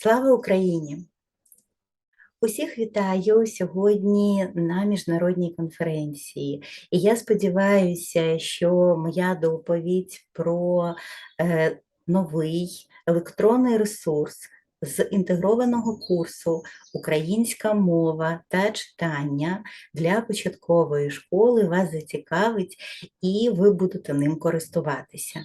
Слава Україні! Усіх вітаю сьогодні на міжнародній конференції. І я сподіваюся, що моя доповідь про е, новий електронний ресурс з інтегрованого курсу Українська мова та читання для початкової школи вас зацікавить і ви будете ним користуватися.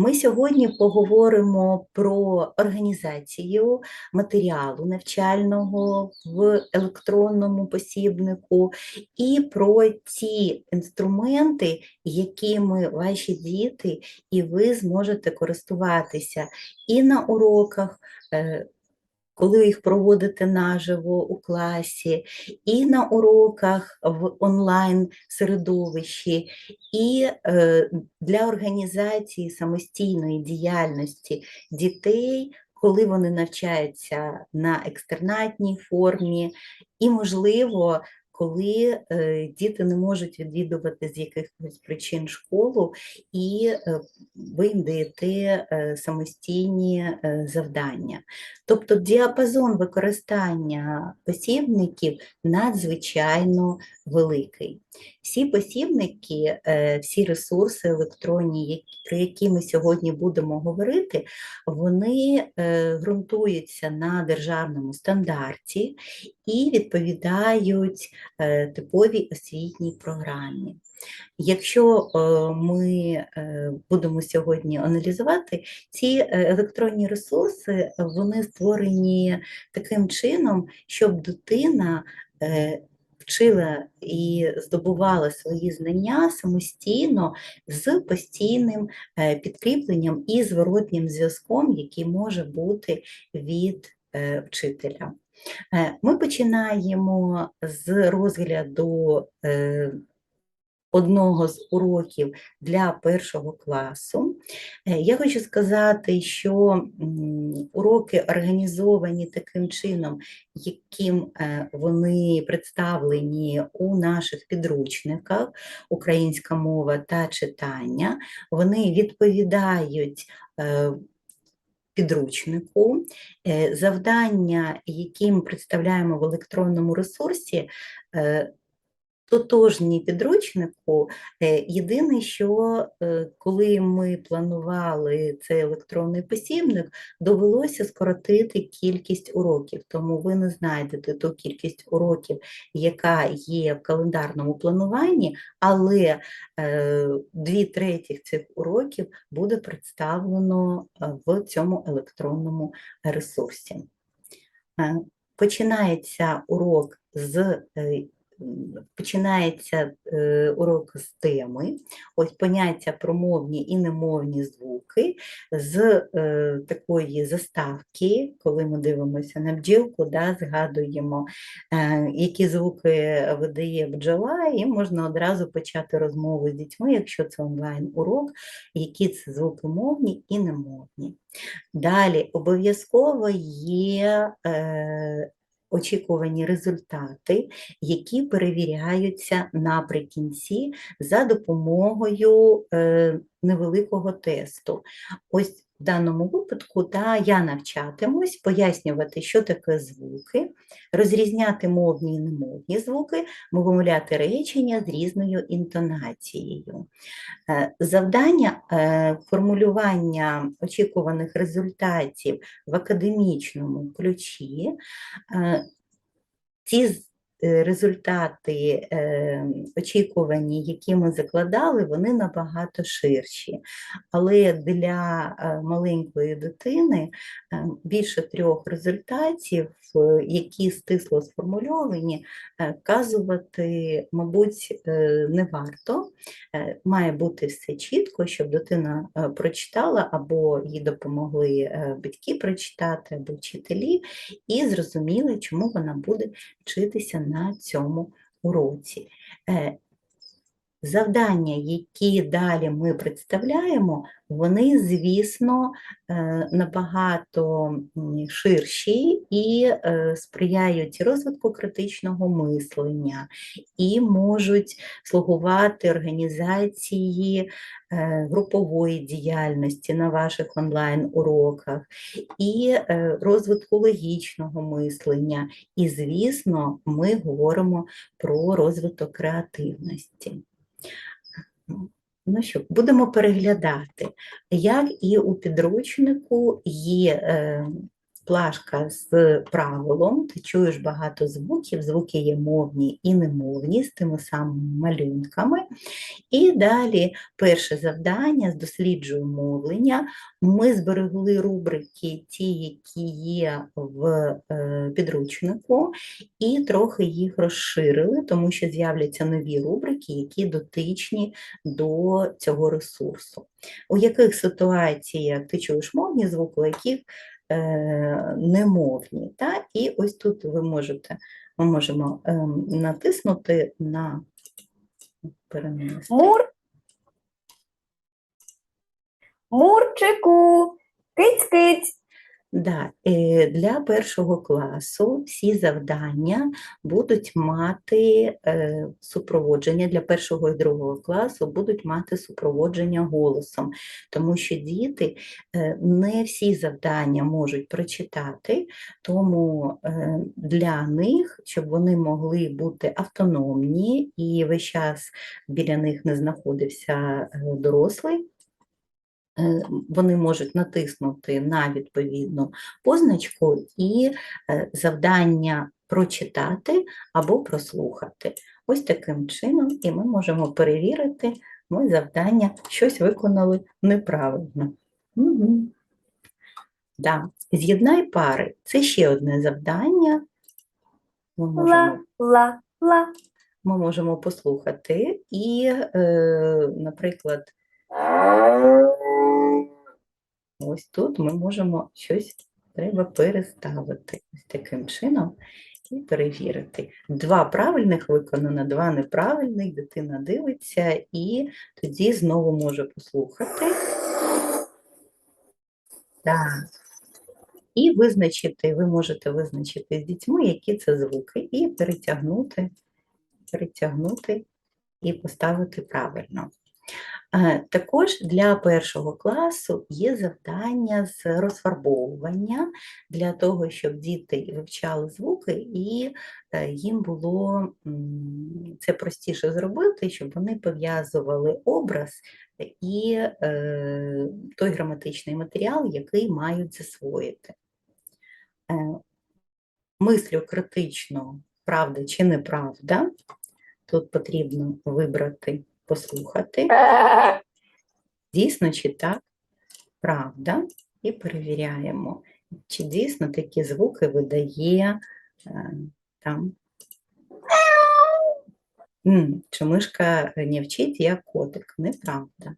Ми сьогодні поговоримо про організацію матеріалу навчального в електронному посібнику і про ті інструменти, якими ваші діти і ви зможете користуватися і на уроках. Коли їх проводите наживо у класі, і на уроках в онлайн середовищі, і е, для організації самостійної діяльності дітей, коли вони навчаються на екстернатній формі, і, можливо, коли е, діти не можуть відвідувати з якихось причин школу, і е, ви їм даєте е, самостійні завдання. Тобто діапазон використання посібників надзвичайно великий. Всі посібники, всі ресурси електронні, про які ми сьогодні будемо говорити, вони ґрунтуються на державному стандарті і відповідають типовій освітній програмі. Якщо е, ми е, будемо сьогодні аналізувати, ці е, електронні ресурси вони створені таким чином, щоб дитина е, вчила і здобувала свої знання самостійно з постійним е, підкріпленням і зворотнім зв'язком, який може бути від е, вчителя. Е, Ми починаємо з розгляду е, одного з уроків для першого класу. Е, Я хочу сказати, що уроки організовані таким чином, яким вони представлені у наших підручниках Українська мова та читання. Вони відповідають підручнику. Е, Завдання, які ми представляємо в електронному ресурсі, е, тотожні підручнику. Е, Єдине, що е, коли ми планували цей електронний посібник, довелося скоротити кількість уроків, тому ви не знайдете ту кількість уроків, яка є в календарному плануванні, але е, дві третіх цих уроків буде представлено в цьому електронному ресурсі. Починається урок з починається е, урок з теми, ось поняття про мовні і немовні звуки, з е, такої заставки, коли ми дивимося на бджілку, да, згадуємо, е, які звуки видає бджола, і можна одразу почати розмову з дітьми, якщо це онлайн-урок, які це звуки мовні і немовні. Далі обов'язково є е, очікувані результати, які перевіряються наприкінці за допомогою е, невеликого тесту. Ось в даному випадку та, я навчатимусь пояснювати, що таке звуки, розрізняти мовні і немовні звуки, вимовляти речення з різною інтонацією. Е, Завдання е, формулювання очікуваних результатів в академічному ключі. е, Ці результати е, очікувані, які ми закладали, вони набагато ширші. Але для е, маленької дитини е, більше трьох результатів, е, які стисло сформульовані, е, вказувати, мабуть, е, не варто. Е, Має бути все чітко, щоб дитина е, прочитала, або їй допомогли е, батьки прочитати, або вчителі, і зрозуміли, чому вона буде вчитися на цьому уроці. Завдання, які далі ми представляємо, вони, звісно, е, набагато ширші і е, сприяють розвитку критичного мислення, і можуть слугувати організації е, групової діяльності на ваших онлайн-уроках, і розвитку логічного мислення. І, звісно, ми говоримо про розвиток креативності. Ну що, будемо переглядати. Як і у підручнику є е, плашка з правилом, ти чуєш багато звуків, звуки є мовні і немовні, з тими самими малюнками. І далі перше завдання з досліджую мовлення. Ми зберегли рубрики, ті, які є в е, підручнику, і трохи їх розширили, тому що з'являться нові рубрики, які дотичні до цього ресурсу. У яких ситуаціях ти чуєш мовні звуки, у яких немовні. Та? І ось тут ви можете, ми можемо ем, натиснути на перенести. Мур. Мурчику. Киць-киць. Да, е, для першого класу всі завдання будуть мати е, супроводження для першого і другого класу будуть мати супроводження голосом, тому що діти е, не всі завдання можуть прочитати, тому для них, щоб вони могли бути автономні і весь час біля них не знаходився дорослий. Е, Вони можуть натиснути на відповідну позначку і е, завдання прочитати або прослухати. Ось таким чином, і ми можемо перевірити, ми завдання щось виконали неправильно. Угу. Да. З'єднай пари. Це ще одне завдання. Ми можемо Ла-ла-ла. ми можемо послухати і, е, наприклад, ось тут ми можемо щось треба переставити ось таким чином і перевірити. Два правильних виконано, два неправильних, дитина дивиться і тоді знову може послухати. Так. І визначити, ви можете визначити з дітьми, які це звуки, і перетягнути, перетягнути і поставити правильно. Е, Також для першого класу є завдання з розфарбовування для того, щоб діти вивчали звуки і е, їм було це простіше зробити, щоб вони пов'язували образ і е, той граматичний матеріал, який мають засвоїти. Мислю критично, правда чи неправда. Тут потрібно вибрати, послухати. Дійсно чи так, правда, і перевіряємо, чи дійсно такі звуки видає е, там. Чи мишка не вчить, як котик, неправда.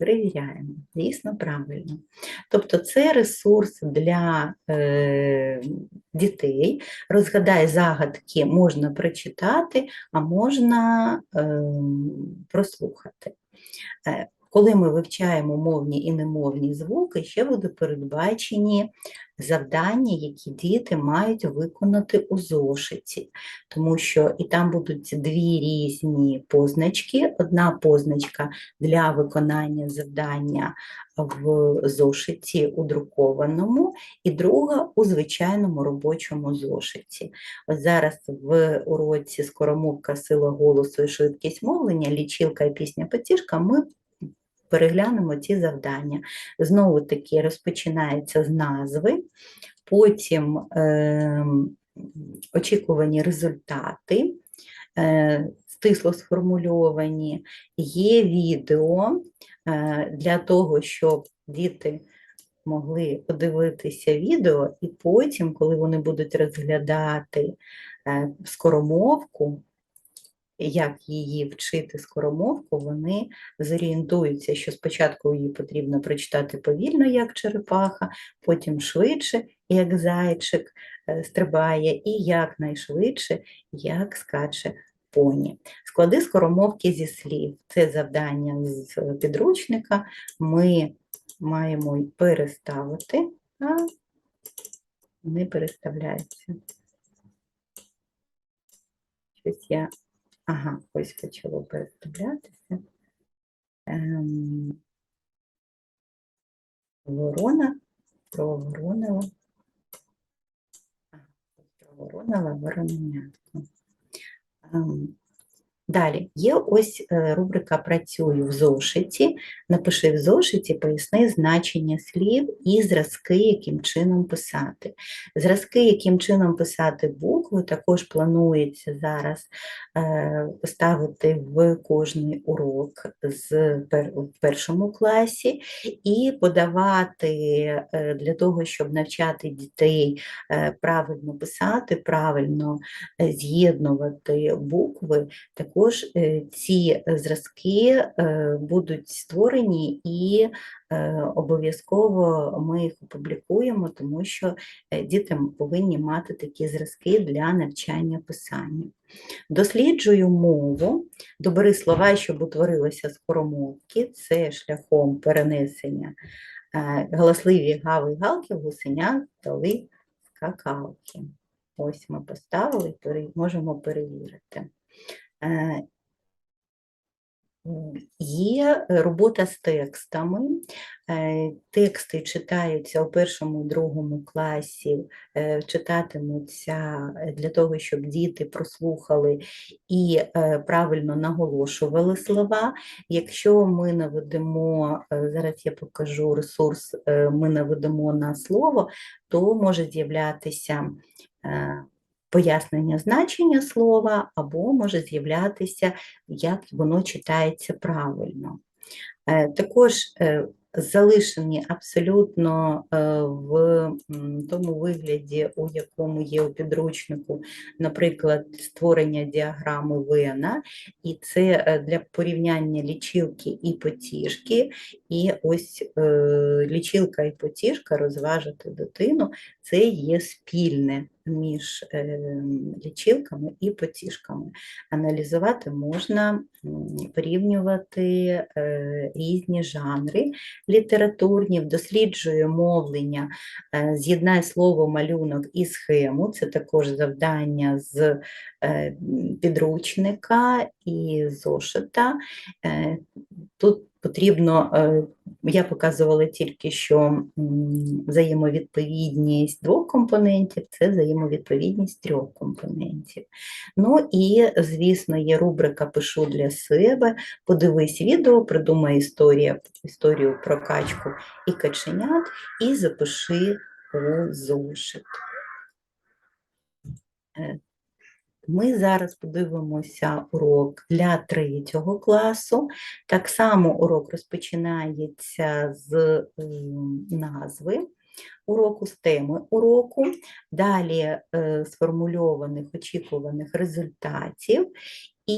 Перевіряємо, дійсно правильно. Тобто це ресурс для е, дітей. Розгадай загадки можна прочитати, а можна е, прослухати. Коли ми вивчаємо мовні і немовні звуки, ще будуть передбачені завдання, які діти мають виконати у зошиті, тому що і там будуть дві різні позначки. Одна позначка для виконання завдання в зошиті у друкованому, і друга у звичайному робочому зошиті. Ось зараз в уроці скоромовка, сила голосу і швидкість мовлення, лічилка і пісня потішка ми переглянемо ці завдання. Знову таки розпочинається з назви, потім е, очікувані результати, е, стисло сформульовані, є відео е, для того, щоб діти могли подивитися відео, і потім, коли вони будуть розглядати е, скоромовку, як її вчити скоромовку, вони зорієнтуються, що спочатку її потрібно прочитати повільно, як черепаха, потім швидше, як зайчик е, стрибає, і якнайшвидше, як скаче поні. Склади скоромовки зі слів. Це завдання з підручника. Ми маємо переставити, а не переставляється. Щось я. Ага, ось почало переставлятися. Ем... Ворона, проворонила. Проворонила вороненятко. Ем, Далі є ось е, рубрика Працюю в зошиті. Напиши в зошиті, поясни значення слів і зразки, яким чином писати. Зразки, яким чином писати букви, також планується зараз е, поставити в кожний урок з в першому класі і подавати е, для того, щоб навчати дітей правильно писати, правильно з'єднувати букви. Також е, ці зразки е, будуть створені і е, обов'язково ми їх опублікуємо, тому що е, діти повинні мати такі зразки для навчання писання. Досліджую мову, добери слова, щоб утворилися скоромовки, це шляхом перенесення е, голосливі гави галки в гусеня дали скакалки. Ось ми поставили, можемо перевірити. М, Є робота з текстами. Е, Тексти читаються у першому, другому класі, е, читатимуться для того, щоб діти прослухали і е, правильно наголошували слова. Якщо ми наведемо, зараз я покажу ресурс, ми наведемо на слово, то може з'являтися пояснення значення слова, або може з'являтися, як воно читається правильно. Е, Також е, залишені абсолютно е, в тому вигляді, у якому є у підручнику, наприклад, створення діаграми Вена, і це для порівняння лічилки і потішки. І ось лічилка і потішка розважити дитину це є спільне між е, лічилками і потішками. Аналізувати можна, порівнювати е, різні жанри літературні, досліджує мовлення, е, з'єднай слово малюнок і схему. Це також завдання з підручника і зошита. Тут потрібно, е, я показувала тільки що взаємовідповідність двох компонентів, це взаємовідповідність трьох компонентів. Ну і, звісно, є рубрика Пишу для себе. Подивись відео, придумай історія, історію про качку і каченят і запиши у зошит. Е, Ми зараз подивимося урок для третього класу. Так само урок розпочинається з ем, назви уроку, з теми уроку, далі е, сформульованих очікуваних результатів.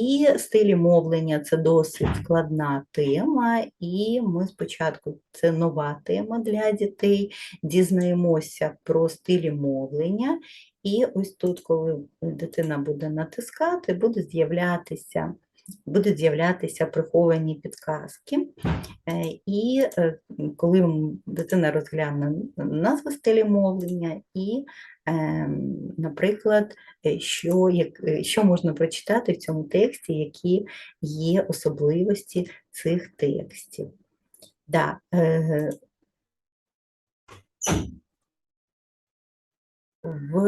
І стилі мовлення це досить складна тема, і ми спочатку це нова тема для дітей. Дізнаємося про стилі мовлення. І ось тут, коли дитина буде натискати, буде з'являтися. Будуть з'являтися приховані підказки, Е, і е, коли дитина розгляне назви стилі мовлення і, е, наприклад, е, що, як, що можна прочитати в цьому тексті, які є особливості цих текстів. Да, в,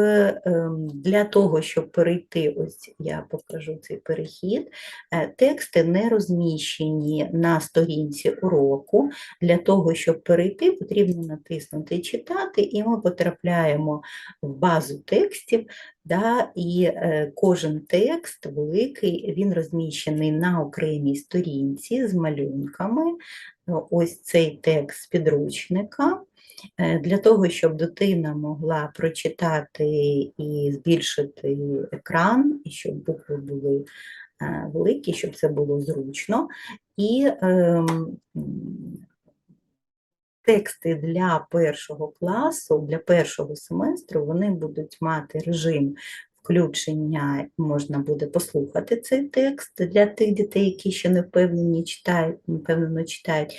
ем, для того, щоб перейти, ось я покажу цей перехід, е, тексти не розміщені на сторінці уроку. Для того, щоб перейти, потрібно натиснути Читати, і ми потрапляємо в базу текстів, да, і е, кожен текст великий, він розміщений на окремій сторінці з малюнками. Ось цей текст з підручника. Е, Для того, щоб дитина могла прочитати і збільшити екран, і щоб букви були е, великі, щоб це було зручно. І ем, тексти для першого класу, для першого семестру, вони будуть мати режим включення можна буде послухати цей текст для тих дітей, які ще не впевнені читають, впевнено читають.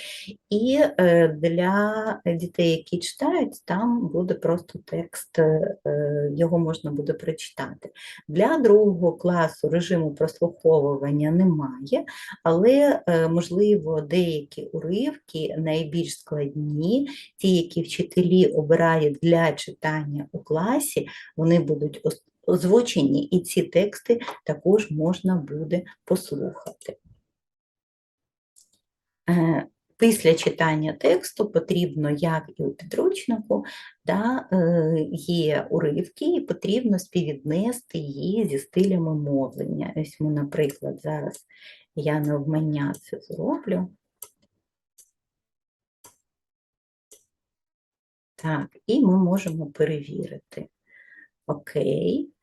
І е, для дітей, які читають, там буде просто текст, е, його можна буде прочитати. Для другого класу режиму прослуховування немає, але, е, можливо, деякі уривки найбільш складні, ті, які вчителі обирають для читання у класі, вони будуть озвучені, і ці тексти також можна буде послухати. Е, Після читання тексту потрібно, як і у підручнику, да, е, є уривки, і потрібно співвіднести її зі стилями мовлення. Ось ми, наприклад, зараз я навмання це зроблю. Так, і ми можемо перевірити. Окей.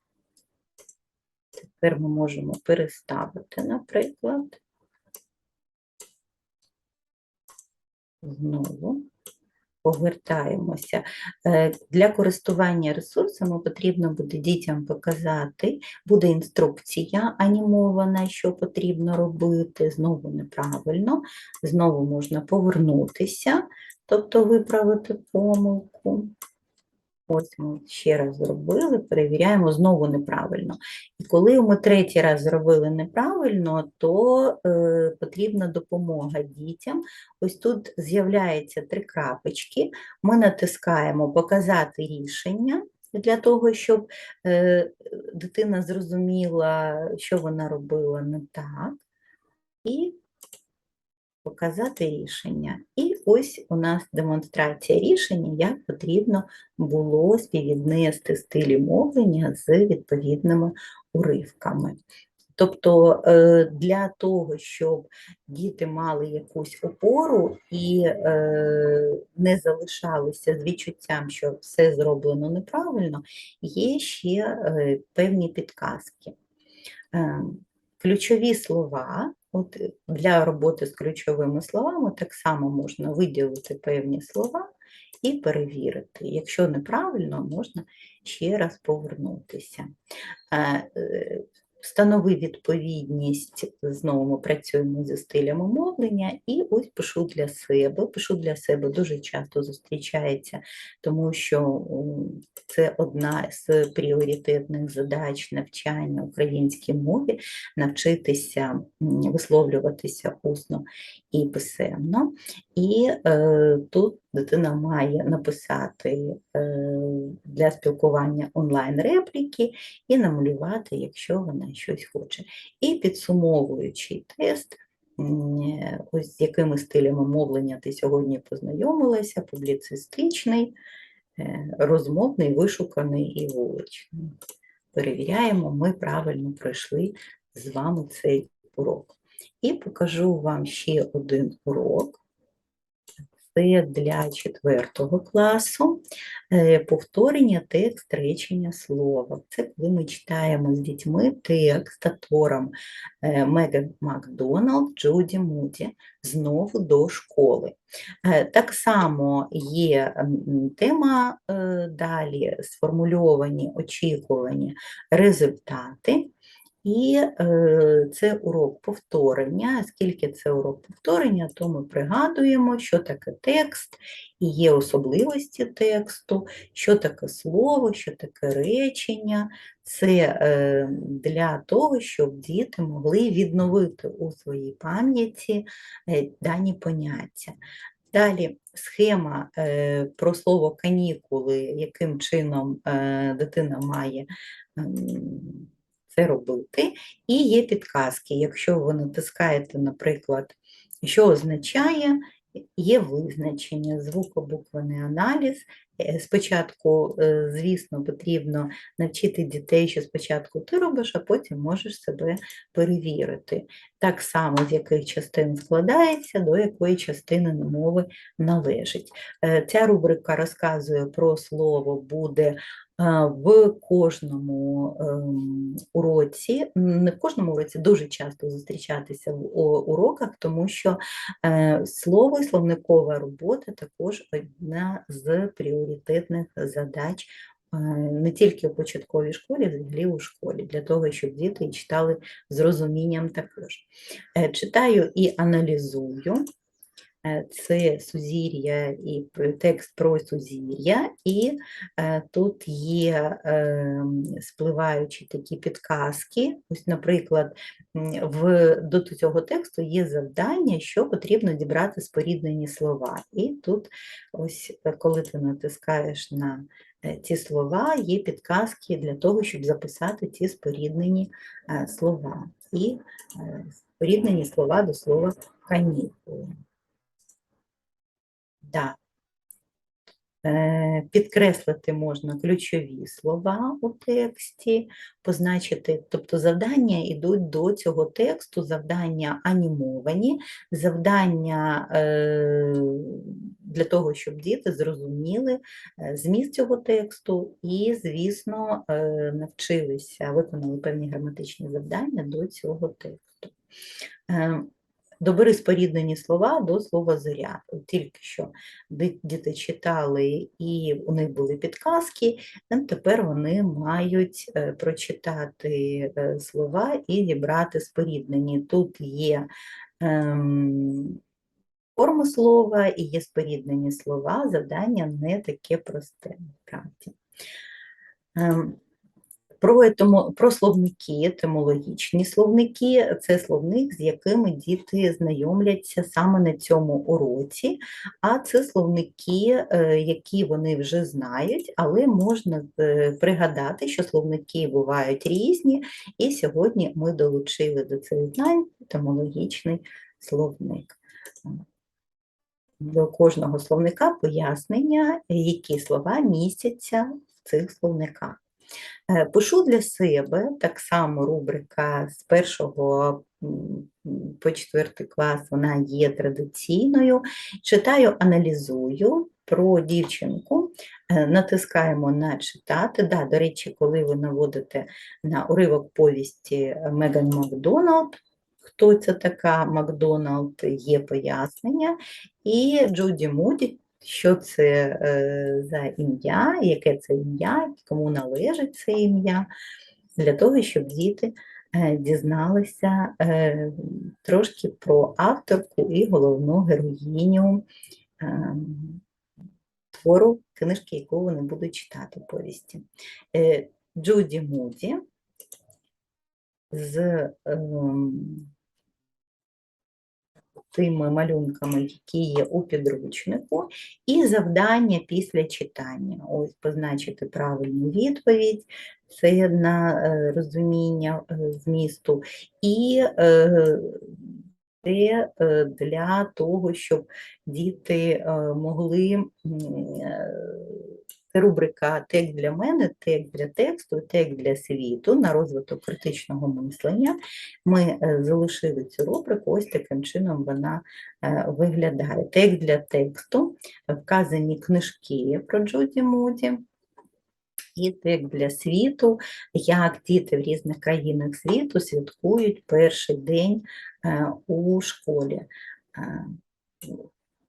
Тепер ми можемо переставити, наприклад. Знову повертаємося. Е, Для користування ресурсами потрібно буде дітям показати, буде інструкція анімована, що потрібно робити, знову неправильно, знову можна повернутися, тобто виправити помилку. Ось ми ще раз зробили, перевіряємо знову неправильно. І коли ми третій раз зробили неправильно, то е, потрібна допомога дітям. Ось тут з'являється три крапочки. Ми натискаємо Показати рішення для того, щоб е, дитина зрозуміла, що вона робила не так. І показати рішення. І ось у нас демонстрація рішення, як потрібно було співвіднести стилі мовлення з відповідними уривками. Тобто е, для того, щоб діти мали якусь опору і е, не залишалися з відчуттям, що все зроблено неправильно, є ще е, певні підказки. Е, Ключові слова, от е, для роботи з ключовими словами так само можна виділити певні слова і перевірити. Якщо неправильно, можна ще раз повернутися. Встанови відповідність, знову ми працюємо зі стилями мовлення, і ось пишу для себе. Пишу для себе дуже часто зустрічається, тому що це одна з пріоритетних задач навчання українській мові навчитися висловлюватися усно і писемно. І е, тут дитина має написати е, для спілкування онлайн-репліки і намалювати, якщо вона щось хоче. І підсумовуючий тест, ось з якими стилями мовлення ти сьогодні познайомилася, публіцистичний, е, розмовний, вишуканий і вуличний. Перевіряємо, ми правильно пройшли з вами цей урок. І покажу вам ще один урок. Це для четвертого класу е, повторення текст речення слова. Це коли ми читаємо з дітьми текст автором е, Меган Макдоналд, Джуді Муді знову до школи. Е, Так само є тема далі сформульовані, очікувані результати. І е, це урок повторення. Оскільки це урок повторення, то ми пригадуємо, що таке текст, і є особливості тексту, що таке слово, що таке речення. Це е, для того, щоб діти могли відновити у своїй пам'яті е, дані поняття. Далі схема е, про слово канікули, яким чином е, дитина має ем, це робити. І є підказки. Якщо ви натискаєте, наприклад, що означає, є визначення, звукобуквений аналіз. Е, Спочатку, е, звісно, потрібно навчити дітей, що спочатку ти робиш, а потім можеш себе перевірити. Так само, з яких частин складається, до якої частини мови належить. Е, Ця рубрика розказує про слово буде в кожному ем, уроці, не в кожному уроці, дуже часто зустрічатися в уроках, тому що слово і словникова робота також одна з пріоритетних задач е, не тільки у початковій школі, взагалі у школі, для того, щоб діти читали з розумінням також. Е, Читаю і аналізую. Е, Це сузір'я і текст про сузір'я, і е, тут є е, спливаючі такі підказки. Ось, наприклад, в, до цього тексту є завдання, що потрібно дібрати споріднені слова. І тут, ось, е, коли ти натискаєш на ці слова, є підказки для того, щоб записати ці споріднені слова. І споріднені слова до слова канікули. Да. Е, Підкреслити можна ключові слова у тексті, позначити, тобто завдання йдуть до цього тексту, завдання анімовані, завдання е, для того, щоб діти зрозуміли е, зміст цього тексту і, звісно, навчилися, виконали певні граматичні завдання до цього тексту. Добери споріднені слова до слова зоря. Тільки що діти читали і у них були підказки, тепер вони мають е, прочитати е, слова і дібрати споріднені. Тут є ем, форма слова і є споріднені слова, завдання не таке просте, насправді. Ем, про, етимо, про словники, етимологічні словники це словник, з якими діти знайомляться саме на цьому уроці, а це словники, е, які вони вже знають, але можна е, пригадати, що словники бувають різні, і сьогодні ми долучили до цих знань етимологічний словник. До кожного словника пояснення, які слова містяться в цих словниках. Е, Пишу для себе так само рубрика з першого по четвертий клас, вона є традиційною. Читаю, аналізую про дівчинку, е, натискаємо на читати. Да, до речі, коли ви наводите на уривок повісті Меган Макдоналд, хто це така Макдоналд, є пояснення, і Джуді Муді що це е, за ім'я, яке це ім'я, кому належить це ім'я, для того, щоб діти е, дізналися е, трошки про авторку і головну героїню твору книжки, яку вони будуть читати повісті. Джуді Муді з ем, тими малюнками, які є у підручнику, і завдання після читання. Ось позначити правильну відповідь, це на е, розуміння е, змісту, і е, це для того, щоб діти могли. Це рубрика Текст для мене, текст для тексту, текст для світу на розвиток критичного мислення. Ми е, залишили цю рубрику, ось таким чином вона е, виглядає. Текст для тексту, вказані книжки про Джуді Муді. І текст для світу, як діти в різних країнах світу святкують перший день е, у школі.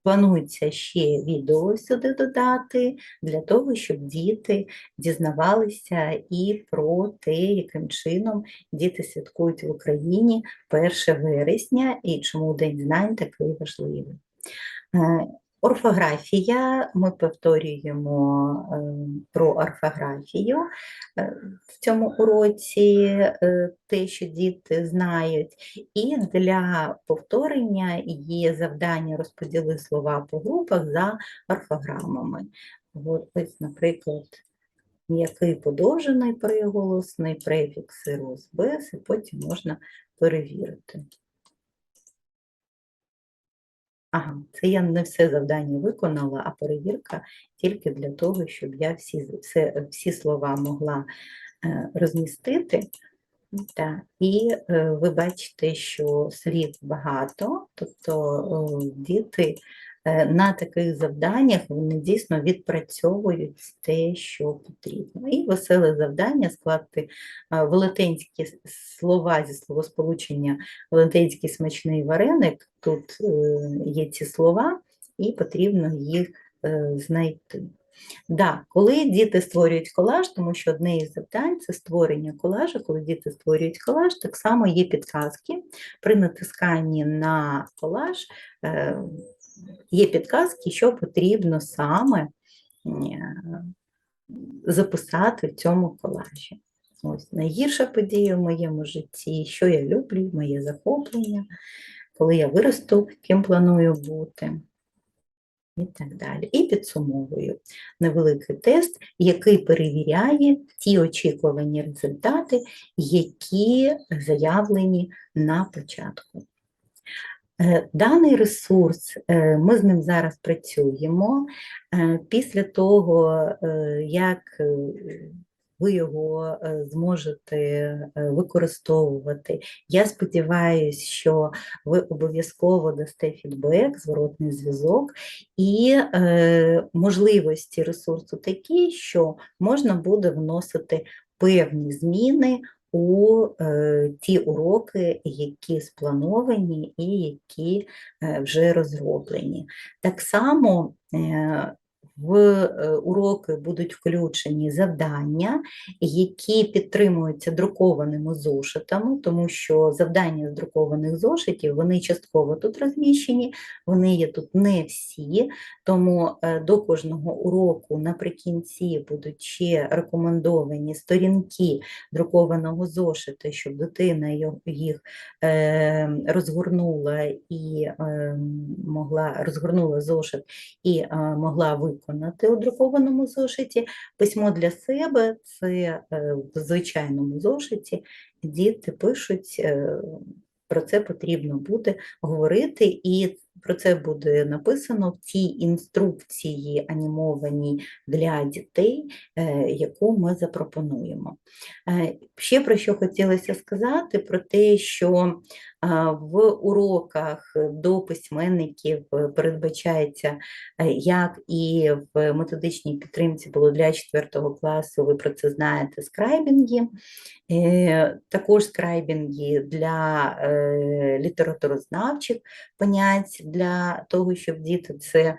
Е, Планується ще відео сюди додати для того, щоб діти дізнавалися і про те, яким чином діти святкують в Україні 1 вересня і чому День знань такий важливий. Орфографія, ми повторюємо е, про орфографію е, в цьому уроці, е, те, що діти знають, і для повторення є завдання розподіли слова по групах за орфограмами. От, ось, наприклад, м'який подовжений приголосний, префікси роз, і потім можна перевірити. Ага, це я не все завдання виконала, а перевірка тільки для того, щоб я всі, все, всі слова могла е, розмістити. Так, і е, ви бачите, що слів багато, тобто діти на таких завданнях вони дійсно відпрацьовують те, що потрібно. І веселе завдання скласти е, велетенські слова зі словосполучення велетенський смачний вареник. Тут е, є ці слова, і потрібно їх е, знайти. Да, коли діти створюють колаж, тому що одне із завдань це створення колажу, коли діти створюють колаж, так само є підказки. При натисканні на колаж е, є підказки, що потрібно саме е, записати в цьому колажі. Ось найгірша подія в моєму житті, що я люблю, моє захоплення, коли я виросту, ким планую бути. І так далі. І підсумовую невеликий тест, який перевіряє ті очікувані результати, які заявлені на початку. Е, Даний ресурс, е, ми з ним зараз працюємо. Е, Після того, як ви його зможете використовувати, я сподіваюся, що ви обов'язково дасте фідбек, зворотний зв'язок, і можливості ресурсу такі, що можна буде вносити певні зміни у е, ті уроки, які сплановані і які е, вже розроблені. Так само е, в е, уроки будуть включені завдання, які підтримуються друкованими зошитами, тому що завдання з друкованих зошитів вони частково тут розміщені, вони є тут не всі, тому е, до кожного уроку наприкінці будуть ще рекомендовані сторінки друкованого зошита, щоб дитина їх е, розгорнула і е, могла розгорнула зошит і могла виконати у друкованому зошиті. Письмо для себе це е, в звичайному зошиті. Діти пишуть, е, про це потрібно буде говорити, і про це буде написано в тій інструкції анімованій для дітей, е, яку ми запропонуємо. Е, Ще про що хотілося сказати, про те, що в уроках до письменників е, передбачається, е, як і в методичній підтримці було для 4 класу, ви про це знаєте, скрайбінги, Е, також скрайбінги для е, літературознавчих понять, для того, щоб діти це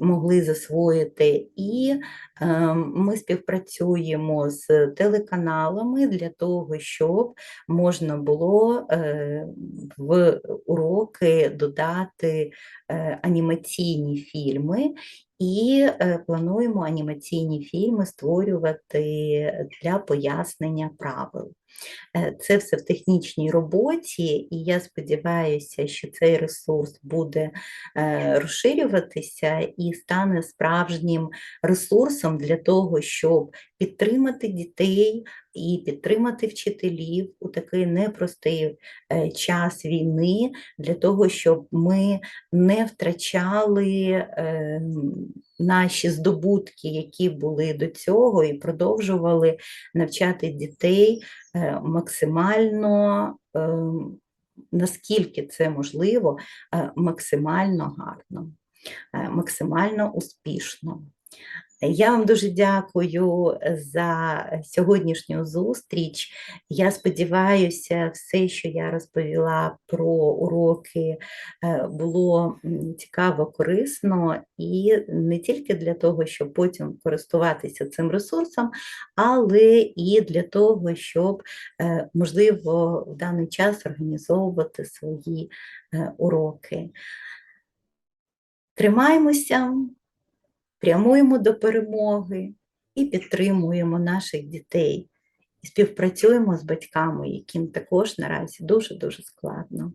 могли засвоїти. І е, ми співпрацюємо з телеканалами для того, щоб можна було е, в уроки додати е, анімаційні фільми. І плануємо анімаційні фільми створювати для пояснення правил. Е, Це все в технічній роботі, і я сподіваюся, що цей ресурс буде е, розширюватися і стане справжнім ресурсом для того, щоб підтримати дітей і підтримати вчителів у такий непростий е, час війни, для того, щоб ми не втрачали е, наші здобутки, які були до цього, і продовжували навчати дітей е, максимально, наскільки це можливо, максимально гарно, максимально успішно. Я вам дуже дякую за сьогоднішню зустріч. Я сподіваюся, все, що я розповіла про уроки, е, було цікаво, корисно і не тільки для того, щоб потім користуватися цим ресурсом, але і для того, щоб, е, можливо, в даний час організовувати свої е, уроки. Тримаємося прямуємо до перемоги і підтримуємо наших дітей. І співпрацюємо з батьками, яким також наразі дуже-дуже складно.